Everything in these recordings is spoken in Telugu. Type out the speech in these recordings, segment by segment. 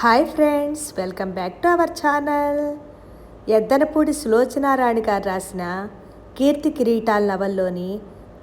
Hi friends welcome back to our channel. Yaddanapudi Sulochanarani గారు రాసిన కీర్తి కిరీటాల నవల్లోని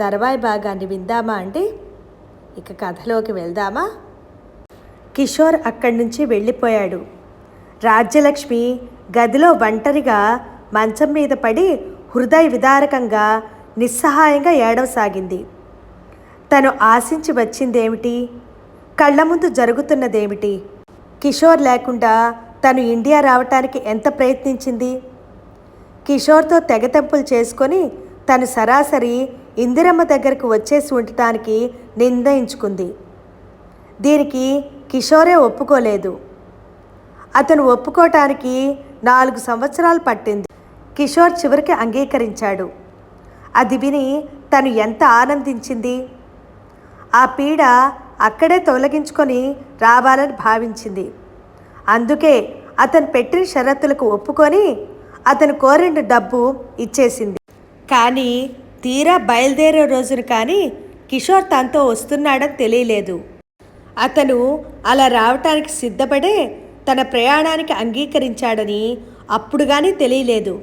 తర్వాయి భాగాన్ని విందామా అండి? ఇక కథలోకి వెళ్దామా? కిషోర్ అక్కడి నుంచి వెళ్ళిపోయాడు. రాజ్యలక్ష్మి గదిలో ఒంటరిగా మంచం మీద పడి హృదయ విదారకంగా నిస్సహాయంగా ఏడవసాగింది. తను ఆశించి వచ్చిందేమిటి? కళ్ళ ముందు జరుగుతున్నదేమిటి? కిషోర్ లేకుండా తను ఇండియా రావటానికి ఎంత ప్రయత్నించింది? కిషోర్తో తెగతెంపులు చేసుకొని తను సరాసరి ఇందిరమ్మ దగ్గరకు వచ్చేసి ఉండటానికి నిర్ణయించుకుంది. దీనికి కిషోరే ఒప్పుకోలేదు. అతను ఒప్పుకోవటానికి నాలుగు సంవత్సరాలు పట్టింది. కిషోర్ చివరికి అంగీకరించాడు. అది విని తను ఎంత ఆనందించింది? ఆ పీడ అక్కడే తొలగించుకొని రావాలని భావించింది. అందుకే అతను పెట్టిన షరతులకు ఒప్పుకొని అతను కోరిన డబ్బు ఇచ్చేసింది. కానీ తీరా బయలుదేరే రోజున కానీ కిషోర్ తనతో వస్తున్నాడని తెలియలేదు. అతను అలా రావటానికి సిద్ధపడే తన ప్రయాణానికి అంగీకరించాడని అప్పుడు కానీ తెలియలేదు.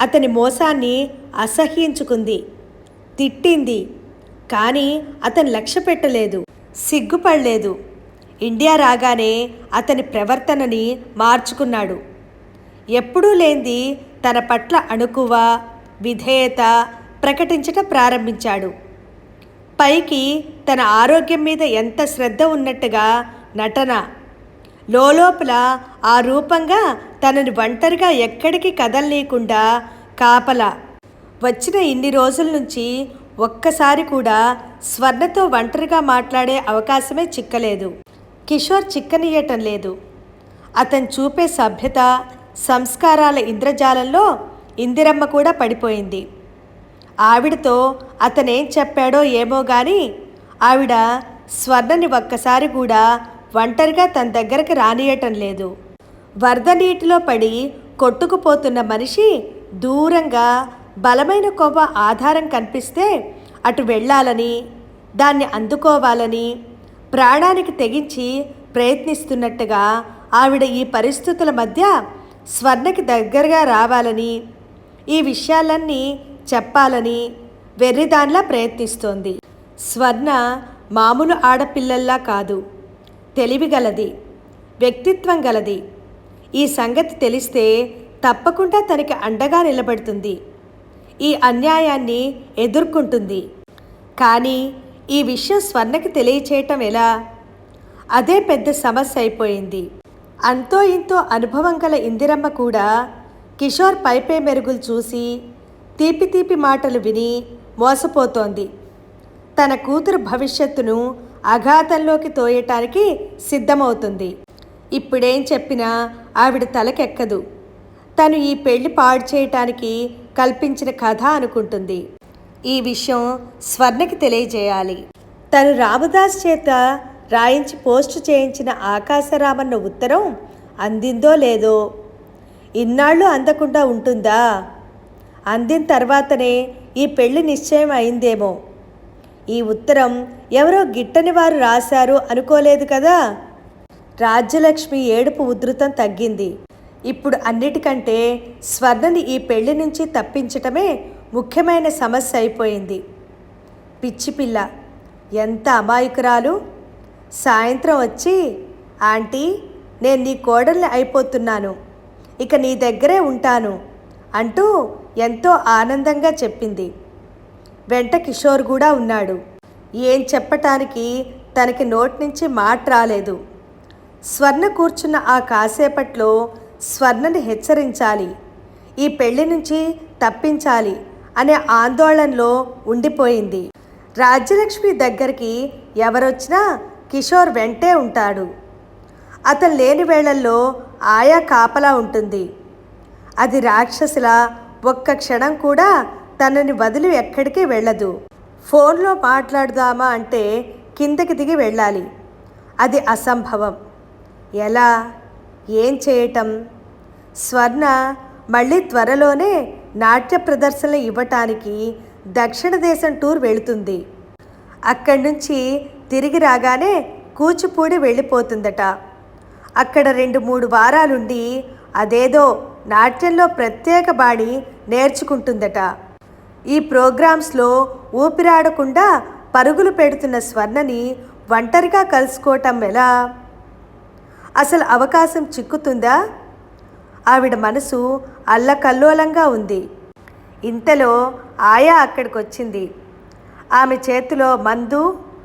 అతని మోసాన్ని అసహ్యించుకుంది తిట్టింది కానీ అతను లక్ష్య పెట్టలేదు సిగ్గుపడలేదు. ఇండియా రాగానే అతని ప్రవర్తనని మార్చుకున్నాడు. ఎప్పుడూ లేంది తన పట్ల అణుకువ విధేయత ప్రకటించటం ప్రారంభించాడు. పైకి తన ఆరోగ్యం మీద ఎంత శ్రద్ధ ఉన్నట్టుగా నటన. లోపల ఆ రూపంగా తనని ఒంటరిగా ఎక్కడికి కదలనీయకుండా కాపల. వచ్చిన ఇన్ని రోజుల నుంచి ఒక్కసారి కూడా స్వర్ణతో ఒంటరిగా మాట్లాడే అవకాశమే చిక్కలేదు. కిషోర్ చిక్కనీయటం లేదు. అతను చూపే సభ్యత సంస్కారాల ఇంద్రజాలంలో ఇందిరమ్మ కూడా పడిపోయింది. ఆవిడతో అతనేం చెప్పాడో ఏమో గాని ఆవిడ స్వర్ణని ఒక్కసారి కూడా ఒంటరిగా తన దగ్గరకు రానియటం లేదు. వరద నీటిలో పడి కొట్టుకుపోతున్న మనిషి దూరంగా బలమైన కొవ్వ ఆధారం కనిపిస్తే అటు వెళ్ళాలని దాన్ని అందుకోవాలని ప్రాణానికి తెగించి ప్రయత్నిస్తున్నట్టుగా ఆవిడ ఈ పరిస్థితుల మధ్య స్వర్ణకి దగ్గరగా రావాలని ఈ విషయాలన్నీ చెప్పాలని వెర్రిదాన్లా ప్రయత్నిస్తోంది. స్వర్ణ మామూలు ఆడపిల్లల్లా కాదు. తెలివి గలది. వ్యక్తిత్వం గలది. ఈ సంగతి తెలిస్తే తప్పకుండా తనకి అండగా నిలబడుతుంది. ఈ అన్యాయాన్ని ఎదుర్కొంటుంది. కానీ ఈ విషయం స్వర్ణకి తెలియచేయటం ఎలా? అదే పెద్ద సమస్య అయిపోయింది. అంతో ఇంతో అనుభవం గల ఇందిరమ్మ కూడా కిషోర్ పైపే మెరుగులు చూసి తీపి తీపి మాటలు విని మోసపోతోంది. తన కూతురు భవిష్యత్తును అఘాతంలోకి తోయటానికి సిద్ధమవుతుంది. ఇప్పుడేం చెప్పినా ఆవిడ తలకెక్కదు. తను ఈ పెళ్ళి పాడు చేయటానికి కల్పించిన కథ అనుకుంటుంది. ఈ విషయం స్వర్ణకి తెలియజేయాలి. తను రామదాస్ చేత రాయించి పోస్టు చేయించిన ఆకాశరామన్న ఉత్తరం అందిందో లేదో? ఇన్నాళ్ళు అందకుండా ఉంటుందా? అందిన తర్వాతనే ఈ పెళ్ళి నిశ్చయం అయిందేమో? ఈ ఉత్తరం ఎవరో గిట్టని వారు రాశారు అనుకోలేదు కదా? రాజ్యలక్ష్మి ఏడుపు ఉధృతం తగ్గింది. ఇప్పుడు అన్నిటికంటే స్వర్ణని ఈ పెళ్ళి నుంచి తప్పించటమే ముఖ్యమైన సమస్య అయిపోయింది. పిచ్చి పిల్ల ఎంత అమాయకురాలు? సాయంత్రం వచ్చి ఆంటీ నేను నీ కోడల్ని అయిపోతున్నాను ఇక నీ దగ్గరే ఉంటాను అంటూ ఎంతో ఆనందంగా చెప్పింది. వెంట కిషోర్ కూడా ఉన్నాడు. ఏం చెప్పటానికి తనకి నోటి నుంచి మాట రాలేదు. స్వర్ణ కూర్చున్న ఆ కాసేపట్లో స్వర్ణని హెచ్చరించాలి. ఈ పెళ్ళి నుంచి తప్పించాలి అనే ఆందోళనలో ఉండిపోయింది. రాజ్యలక్ష్మి దగ్గరికి ఎవరొచ్చినా కిషోర్ వెంటే ఉంటాడు. అతను లేని వేళల్లో ఆయా కాపలా ఉంటుంది. అది రాక్షసుల ఒక్క క్షణం కూడా తనని వదిలి ఎక్కడికి వెళ్ళదు. ఫోన్లో మాట్లాడదామా అంటే కిందకి దిగి వెళ్ళాలి. అది అసంభవం. ఎలా? ఏం చేయటం? స్వర్ణ మళ్ళీ త్వరలోనే నాట్య ప్రదర్శనలు ఇవ్వటానికి దక్షిణ దేశం టూర్ వెళుతుంది. అక్కడి నుంచి తిరిగి రాగానే కూచిపూడి వెళ్ళిపోతుందట. అక్కడ రెండు మూడు వారాలుండి అదేదో నాట్యంలో ప్రత్యేక బాణి నేర్చుకుంటుందట. ఈ ప్రోగ్రామ్స్లో ఊపిరాడకుండా పరుగులు పెడుతున్న స్వర్ణని ఒంటరిగా కలుసుకోవటం ఎలా? అసలు అవకాశం చిక్కుతుందా? ఆవిడ మనసు అల్లకల్లోలంగా ఉంది. ఇంతలో ఆయా అక్కడికి వచ్చింది ఆమె చేతిలో మందు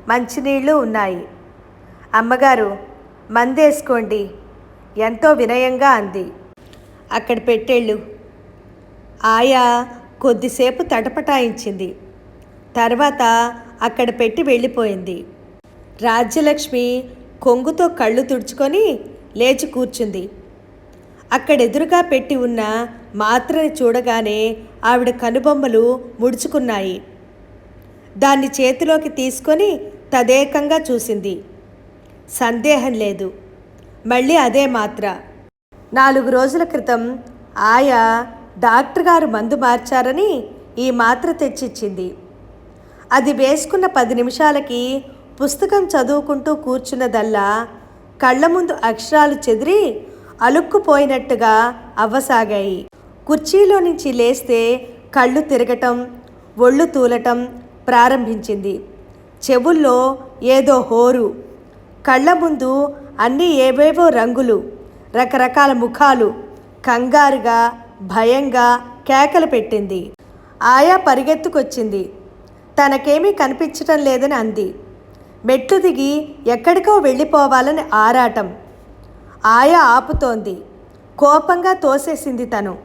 మంచినీళ్ళు ఉన్నాయి. అమ్మగారు మందేసుకోండి. ఎంతో వినయంగా అంది. అక్కడ పెట్టేళ్ళు. ఆయా కొద్దిసేపు తటపటాయించింది. తర్వాత అక్కడ పెట్టి వెళ్ళిపోయింది. రాజ్యలక్ష్మి కొంగుతో కళ్ళు తుడుచుకొని లేచి కూర్చుంది. అక్కడెదురుగా పెట్టి ఉన్న మాత్రని చూడగానే ఆవిడ కనుబొమ్మలు ముడుచుకున్నాయి. దాన్ని చేతిలోకి తీసుకొని తదేకంగా చూసింది. సందేహం లేదు. మళ్ళీ అదే మాత్ర. నాలుగు రోజుల క్రితం ఆయా డాక్టర్ గారు మందు మార్చారని ఈ మాత్ర తెచ్చిచ్చింది. అది వేసుకున్న పది నిమిషాలకి పుస్తకం చదువుకుంటూ కూర్చున్నదల్లా కళ్ళ ముందు అక్షరాలు చెదిరి అలుక్కుపోయినట్టుగా అవ్వసాగాయి. కుర్చీలో నుంచి లేస్తే కళ్ళు తిరగటం ఒళ్ళు తూలటం ప్రారంభించింది. చెవుల్లో ఏదో హోరు కళ్ళ ముందు అన్నీ ఏవేవో రంగులు రకరకాల ముఖాలు కంగారుగా భయంగా కేకలు పెట్టింది. ఆయా పరిగెత్తుకొచ్చింది. తనకేమీ కనిపించటం లేదని అంది. మెట్లు దిగి ఎక్కడికో వెళ్ళిపోవాలని ఆరాటం. ఆయా ఆపుతోంది. కోపంగా తోసేసింది తను.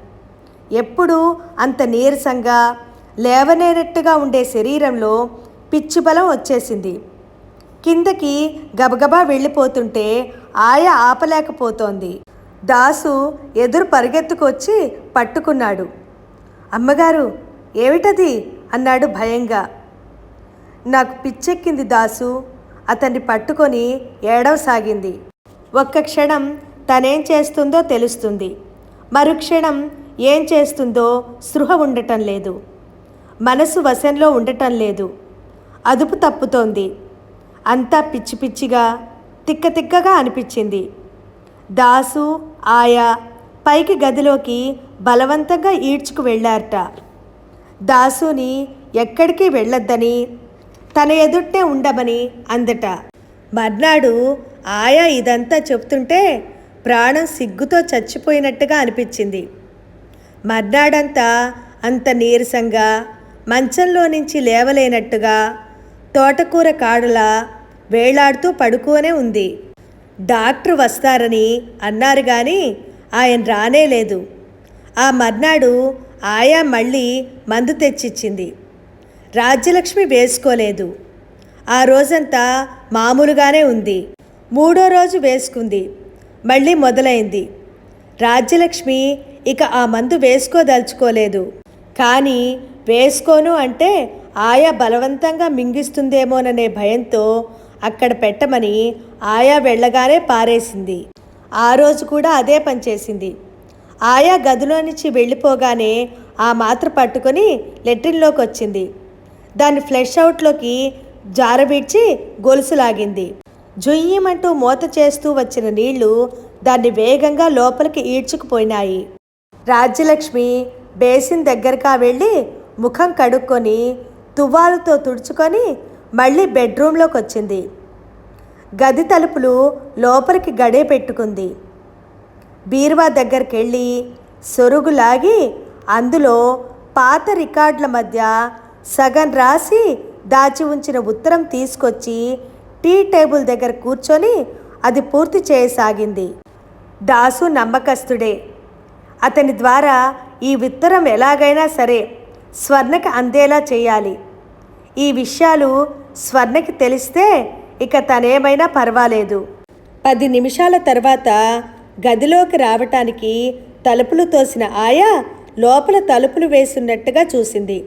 ఎప్పుడూ అంత నీరసంగా లేవనేనట్టుగా ఉండే శరీరంలో పిచ్చి బలం వచ్చేసింది. కిందకి గబగబా వెళ్ళిపోతుంటే ఆయా ఆపలేకపోతోంది. దాసు ఎదురు పరిగెత్తుకొచ్చి పట్టుకున్నాడు. అమ్మగారు ఏమిటది? అన్నాడు భయంగా. నాకు పిచ్చెక్కింది దాసు. అతన్ని పట్టుకొని ఏడవసాగింది. ఒక్క క్షణం తనేం చేస్తుందో తెలుస్తుంది. మరుక్షణం ఏం చేస్తుందో స్పృహ ఉండటం లేదు. మనసు వశంలో ఉండటం లేదు. అదుపు తప్పుతోంది. అంతా పిచ్చి పిచ్చిగా తిక్క తిక్కగా అనిపించింది. దాసు ఆయా పైకి గదిలోకి బలవంతంగా ఈడ్చుకు వెళ్ళారట దాసుని ఎక్కడికి వెళ్ళొద్దని తన ఎదుటే ఉండమని అందట. మర్నాడు ఆయా ఇదంతా చెప్తుంటే ప్రాణం సిగ్గుతో చచ్చిపోయినట్టుగా అనిపించింది. మర్నాడంతా అంత నీరసంగా మంచంలో నుంచి లేవలేనట్టుగా తోటకూర కాడులా వేలాడుతూ పడుకోనే ఉంది. డాక్టర్ వస్తారని అన్నారు కానీ ఆయన రానే లేదు ఆ మర్నాడు ఆయా మళ్ళీ మందు తెచ్చిచ్చింది. రాజ్యలక్ష్మి వేసుకోలేదు. ఆ రోజంతా మామూలుగానే ఉంది. మూడో రోజు వేసుకుంది. మళ్ళీ మొదలైంది. రాజ్యలక్ష్మి ఇక ఆ మందు వేసుకోదలుచుకోలేదు. కానీ వేసుకోను అంటే ఆయా బలవంతంగా మింగిస్తుందేమోననే భయంతో అక్కడ పెట్టమని ఆయా వెళ్ళగానే పారేసింది. ఆ రోజు కూడా అదే పనిచేసింది ఆయా గదిలో నుంచి వెళ్ళిపోగానే ఆ మాత్ర పట్టుకొని లెట్రిన్లోకి వచ్చింది దాన్ని ఫ్లెష్ అవుట్లోకి జారబీడ్చి గొలుసులాగింది. జుయ్యమంటూ మూత చేస్తూ వచ్చిన నీళ్ళు దాన్ని వేగంగా లోపలికి ఈడ్చుకుపోయినాయి. రాజ్యలక్ష్మి బేసిన్ దగ్గరగా వెళ్ళి ముఖం కడుక్కొని తువ్వాలతో తుడుచుకొని మళ్ళీ బెడ్రూమ్లోకి వచ్చింది గది తలుపులు లోపలికి గడే పెట్టుకుంది. బీరువా దగ్గరికి వెళ్ళి సొరుగు లాగి అందులో పాత రికార్డుల మధ్య సగం రాసి దాచి ఉంచిన ఉత్తరం తీసుకొచ్చి టీ టేబుల్ దగ్గర కూర్చొని అది పూర్తి చేయసాగింది. దాసు నమ్మకస్తుడే. అతని ద్వారా ఈ ఉత్తరం ఎలాగైనా సరే స్వర్ణకి అందేలా చేయాలి. ఈ విషయాలు స్వర్ణకి తెలిస్తే ఇక తనేమైనా పర్వాలేదు. పది నిమిషాల తర్వాత గదిలోకి రావటానికి తలుపులు తోసిన ఆయా లోపల తలుపులు వేసున్నట్టుగా చూసింది.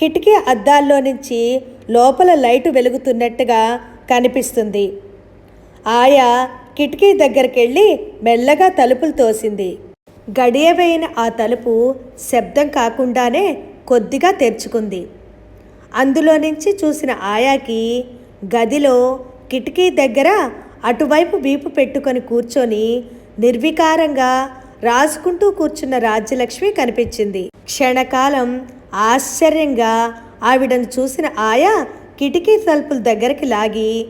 కిటికీ అద్దాల్లో నుంచి లోపల లైటు వెలుగుతున్నట్టుగా కనిపిస్తుంది. ఆయా కిటికీ దగ్గరికెళ్ళి మెల్లగా తలుపులు తోసింది. గడియవేయిన ఆ తలుపు శబ్దం కాకుండానే కొద్దిగా తెరుచుకుంది. అందులో నుంచి చూసిన ఆయాకి గదిలో కిటికీ దగ్గర అటువైపు వీపు పెట్టుకొని కూర్చొని నిర్వికారంగా రాసుకుంటూ కూర్చున్న రాజ్యలక్ష్మి కనిపించింది. క్షణకాలం ఆశ్చర్యంగా ఆవిడను చూసిన ఆయా కిటికీ తలుపుల దగ్గరికి లాగి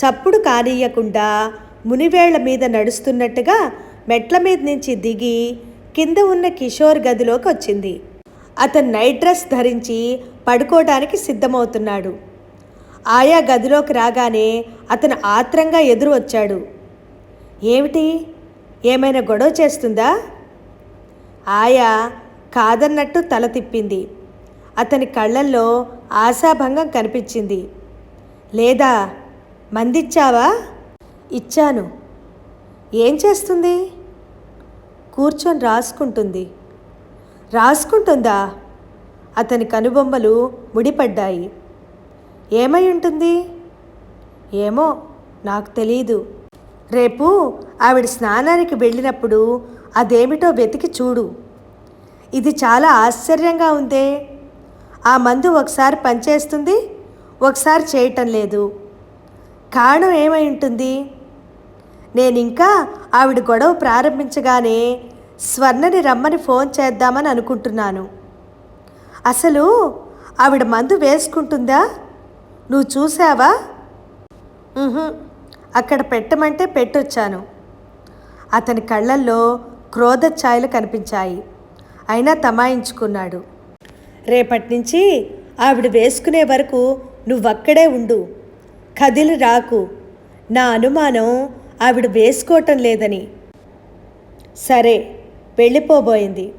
చప్పుడు కానీయకుండా మునివేళ్ళ మీద నడుస్తున్నట్టుగా మెట్ల మీద నుంచి దిగి కింద ఉన్న కిషోర్ గదిలోకి వచ్చింది. అతను నైట్ డ్రెస్ ధరించి పడుకోవడానికి సిద్ధమవుతున్నాడు. ఆయా గదిలోకి రాగానే అతను ఆత్రంగా ఎదురు వచ్చాడు. ఏమిటి? ఏమైనా గొడవ చేస్తుందా? ఆయా కాదన్నట్టు తల తిప్పింది. అతని కళ్ళల్లో ఆశాభంగం కనిపించింది. లేదా మందిచ్చావా? ఇచ్చాను. ఏం చేస్తుంది? కూర్చొని రాసుకుంటుంది. రాసుకుంటుందా? అతని కనుబొమ్మలు ముడిపడ్డాయి. ఏమై ఉంటుంది? ఏమో నాకు తెలీదు. రేపు ఆవిడ స్నానానికి వెళ్ళినప్పుడు అదేమిటో వెతికి చూడు. ఇది చాలా ఆశ్చర్యంగా ఉందే. ఆ మందు ఒకసారి పనిచేస్తుంది ఒకసారి చేయటం లేదు. కారణం ఏమై ఉంటుంది? నేను ఇంకా ఆవిడ గొడవ ప్రారంభించగానే స్వర్ణని రమ్మని ఫోన్ చేద్దామని అనుకుంటున్నాను. అసలు ఆవిడ మందు వేసుకుంటుందా? నువ్వు చూసావా అక్కడ పెట్టమంటే పెట్టొచ్చాను. అతని కళ్ళల్లో క్రోధ ఛాయలు కనిపించాయి. అయినా తమాయించుకున్నాడు. రేపటి నుంచి ఆవిడ వేసుకునే వరకు నువ్వక్కడే ఉండు. కదిలి రాకు. నా అనుమానం ఆవిడ వేసుకోవటం లేదని. సరే వెళ్ళిపోబోయింది.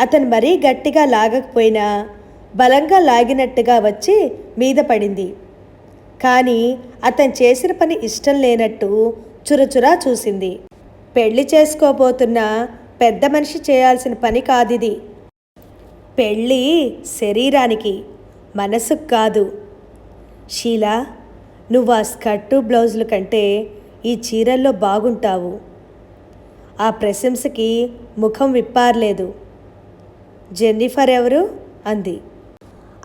అతను మరీ గట్టిగా లాగకపోయినా బలంగా లాగినట్టుగా వచ్చి మీద పడింది. కానీ అతను చేసిన పని ఇష్టం లేనట్టు చురచురా చూసింది. పెళ్ళి చేసుకోబోతున్న పెద్ద మనిషి చేయాల్సిన పని కాదిది. పెళ్ళి శరీరానికి మనసుకు కాదు. షీలా నువ్వు ఆ స్కర్టు బ్లౌజుల కంటే ఈ చీరల్లో బాగుంటావు. ఆ ప్రశంసకి ముఖం విప్పారలేదు. జెన్నిఫర్ ఎవరు? అంది.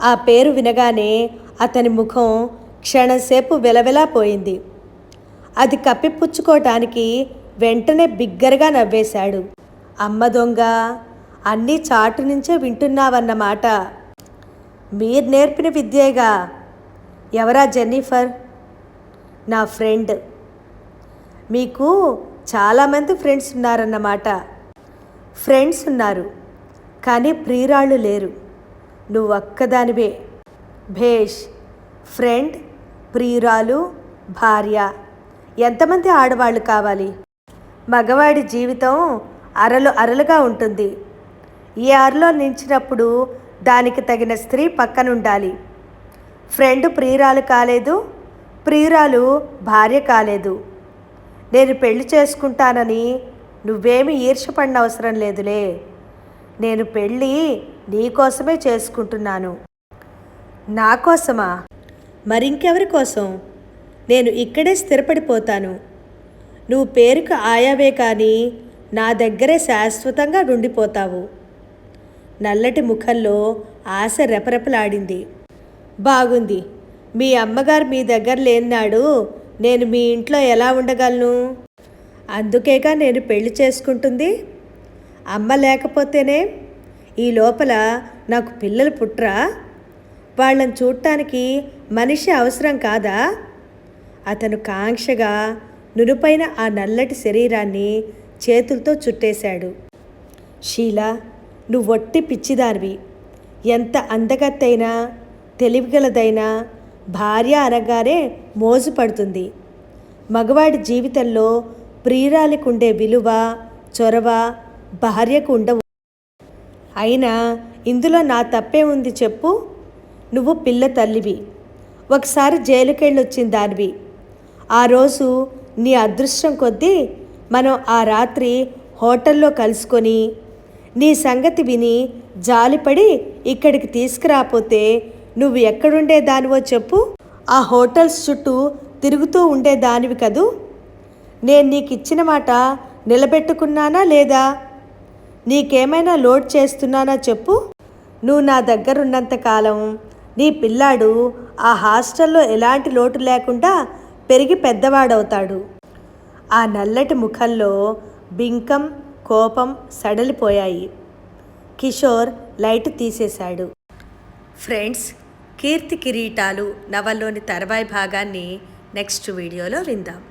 ఆ పేరు వినగానే అతని ముఖం క్షణసేపు వెలవెలా పోయింది. అది కప్పిపుచ్చుకోవటానికి వెంటనే బిగ్గరగా నవ్వేశాడు. అమ్మ దొంగ అన్నీ చాటు నుంచే వింటున్నావన్నమాట. మీరు నేర్పిన విద్యేగా. ఎవరా జెన్నిఫర్? నా ఫ్రెండ్. మీకు చాలామంది ఫ్రెండ్స్ ఉన్నారన్నమాట. ఫ్రెండ్స్ ఉన్నారు కానీ ప్రియురాళ్ళు లేరు. నువ్వు ఒక్కదానివే. భేష్ ఫ్రెండ్ ప్రియురాలు భార్య. ఎంతమంది ఆడవాళ్ళు కావాలి? మగవాడి జీవితం అరలు అరలుగా ఉంటుంది. ఈ ఆరులో నిలిచినప్పుడు దానికి తగిన స్త్రీ పక్కనుండాలి. ఫ్రెండ్ ప్రియురాలు కాలేదు ప్రియురాలు భార్య కాలేదు. నేను పెళ్ళి చేసుకుంటానని నువ్వేమి ఈర్షపడిన అవసరం లేదులే. నేను పెళ్ళి నీకోసమే చేసుకుంటున్నాను. నా కోసమా? మరింకెవరి కోసం? నేను ఇక్కడే స్థిరపడిపోతాను. నువ్వు పేరుకు ఆయావే కానీ నా దగ్గరే శాశ్వతంగా ఉండిపోతావు. నల్లటి ముఖంలో ఆశ రెపరెపలాడింది. బాగుంది. మీ అమ్మగారు మీ దగ్గర లేనాడు నేను మీ ఇంట్లో ఎలా ఉండగలను? అందుకేగా నేను పెళ్ళి చేసుకుంటుంది. అమ్మ లేకపోతేనే ఈ లోపల నాకు పిల్లలు పుట్రా? వాళ్ళని చూడటానికి మనిషి అవసరం కాదా? అతను కాంక్షగా నునుపైన ఆ నల్లటి శరీరాన్ని చేతులతో చుట్టేశాడు. షీలా నువ్వొట్టి పిచ్చిదానివి. ఎంత అందగత్తైనా తెలివిగలదైనా భార్య అనగానే మోజు పడుతుంది. మగవాడి జీవితంలో ప్రియురాలికుండే విలువ చొరవ భార్యకు ఉండవు అయినా ఇందులో నా తప్పే ఉంది చెప్పు. నువ్వు పిల్ల తల్లివి. ఒకసారి జైలుకెళ్ళొచ్చిన దానివి. ఆ రోజు నీ అదృష్టం కొద్దీ మనం ఆ రాత్రి హోటల్లో కలుసుకొని నీ సంగతి విని జాలిపడి ఇక్కడికి తీసుకురాపోతే నువ్వు ఎక్కడుండే దానివో చెప్పు. ఆ హోటల్స్ చుట్టూ తిరుగుతూ ఉండేదానివి కదూ? నేను నీకు ఇచ్చిన మాట నిలబెట్టుకున్నానా లేదా? నీకేమైనా లోడ్ చేస్తున్నానా చెప్పు. నువ్వు నా దగ్గరున్నంత కాలం నీ పిల్లాడు ఆ హాస్టల్లో ఎలాంటి లోటు లేకుండా పెరిగి పెద్దవాడవుతాడు. ఆ నల్లటి ముఖంలో బింకం కోపం సడలిపోయాయి. కిషోర్ లైట్ తీసేశాడు. ఫ్రెండ్స్ కీర్తి కిరీటాలు నవల్లోని తర్వాయి భాగాన్ని నెక్స్ట్ వీడియోలో విందాం.